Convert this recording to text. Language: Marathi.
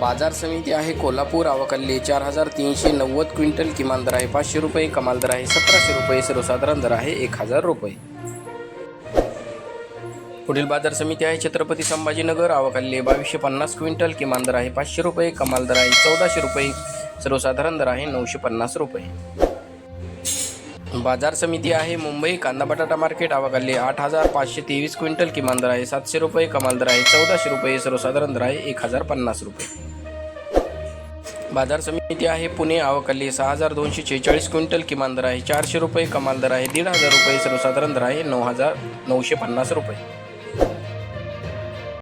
बाजार समिती आहे. कोल्हापूर आवकल्ली चार हजार तीनशे नव्वद क्विंटल किमान दर आहे. पाचशे रुपये कमाल दर आहे. सतराशे रुपये सर्वसाधारण दर आहे. एक हजार रुपये. पुढील बाजार समिती आहे. छत्रपती संभाजीनगर आवकल्ली बावीसशे पन्नास क्विंटल किमान दर आहे. पाचशे रुपये कमाल दर आहे. चौदाशे रुपये सर्वसाधारण दर आहे. नऊशे पन्नास रुपये. बाजार समिती आहे. मुंबई कांदा बटाटा मार्केट आवकल्ली आठ हजार पाचशे तेवीस क्विंटल किमान दर आहे. सातशे रुपये कमाल दर आहे. चौदाशे रुपये सर्वसाधारण दर आहे. एक हजार पन्नास रुपये. बाजार समिती आहे पुणे अवकाली सहा हजार दोनशे शेहेचाळीस क्विंटल किमान दर आहे. चारशे रुपये कमाल दर आहे. दीड हजार रुपये सर्वसाधारण दर आहे. नऊ हजार नऊशे पन्नास रुपये.